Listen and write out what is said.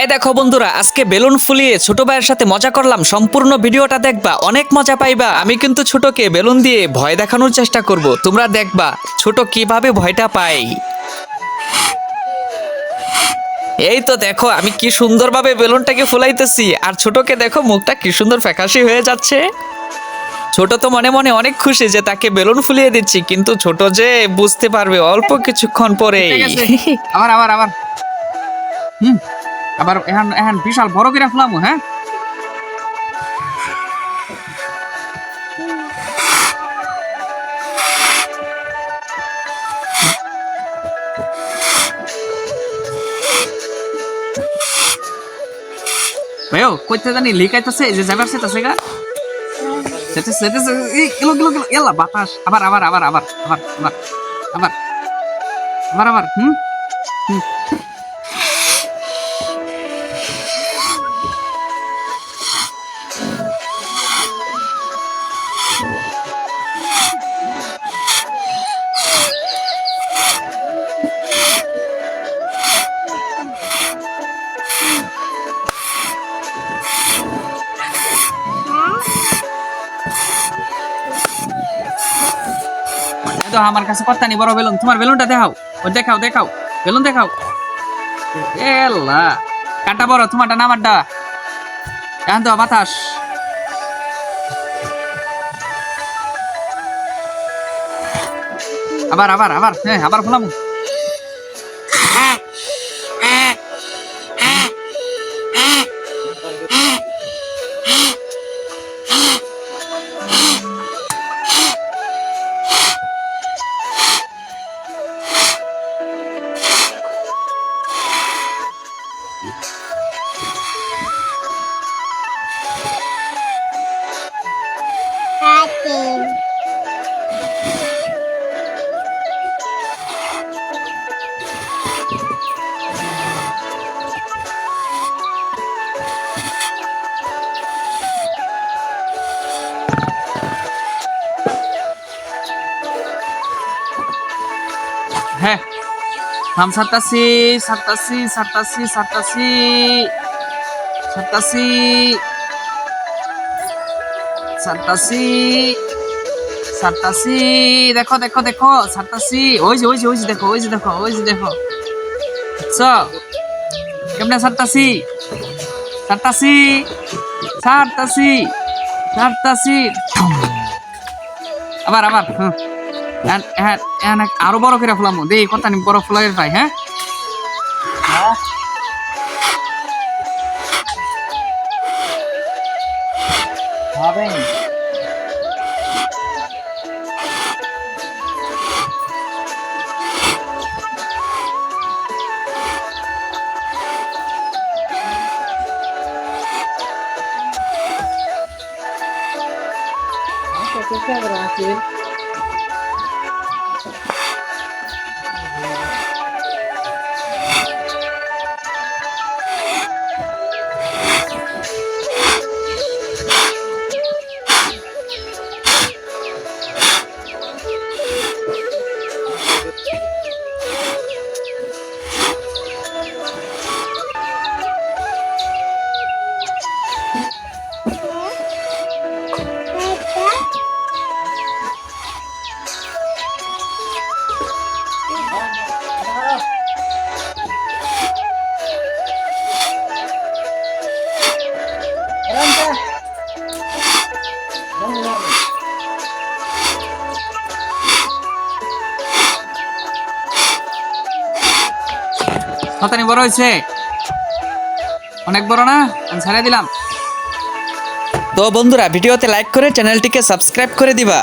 এই দেখো বন্ধুরা, আজকে বেলুন ফুলিয়ে ছোট ভাইয়ের সাথে মজা করলাম। সম্পূর্ণ ভিডিওটা দেখবা, অনেক মজা পাইবা। আমি কিন্তু ছোটকে বেলুন দিয়ে ভয় দেখানোর চেষ্টা করব। তোমরা দেখবা ছোট কীভাবে ভয়টা পায়। এই তো দেখো, আমি কি সুন্দরভাবে বেলুনটাকে ফুলাইতেছি। আর ছোটকে দেখো, মুখটা কি সুন্দর ফ্যাকাশি হয়ে যাচ্ছে। ছোট তো মনে মনে অনেক খুশি যে তাকে বেলুন ফুলিয়ে দিচ্ছি, কিন্তু ছোট যে বুঝতে পারবে অল্প কিছুক্ষণ পরে আবার আবার আবার। হুম। আবার এখন এখন বিশাল বড় করে ফেলাম হ্যাঁ? ভাইও কইতে জানি লিকাইতেছে যে যাবার সেটাছে গা। সেটা সেটা গেলো ইয়াল্লা, বাতাস। আবার আবার আবার আবার আবার আবার আবার আবার আবার, হুম? হুম। তো আমার কাছে নেই, বড় বেলুন। তোমার বেলুনটা দেখাও। ও, দেখাও দেখাও। বেলুন দেখাও। এল্লা কাটা বড়, তোমারটা না, আমারটা? এখন তো বাতাস। আবার আবার আবার। হ্যাঁ আবার ফেলাম হ্যাঁ। থাম সাতাশি সাতাশি সাতাশি সাতাশি সাতাশি সাতাশি সাতাশি দেখো দেখো দেখো সাতাশি ওই যে ওই যে ওই যে দেখো, ওই যে দেখো, ওই যে দেখো। চ কেমনে সাতাশি সাতাশি সাতাশি সাতাশি আবার আবার, হুম। আরও বড় করে ফুলাম। দেই কথা নি বড় ফ্লাইয়ের পাই হ্যাঁ? কথানি বড় হয়েছে। অনেক বড় না? আমি ছাড়াই দিলাম। তো বন্ধুরা, ভিডিওতে লাইক করে চ্যানেলটিকে সাবস্ক্রাইব করে দিবা।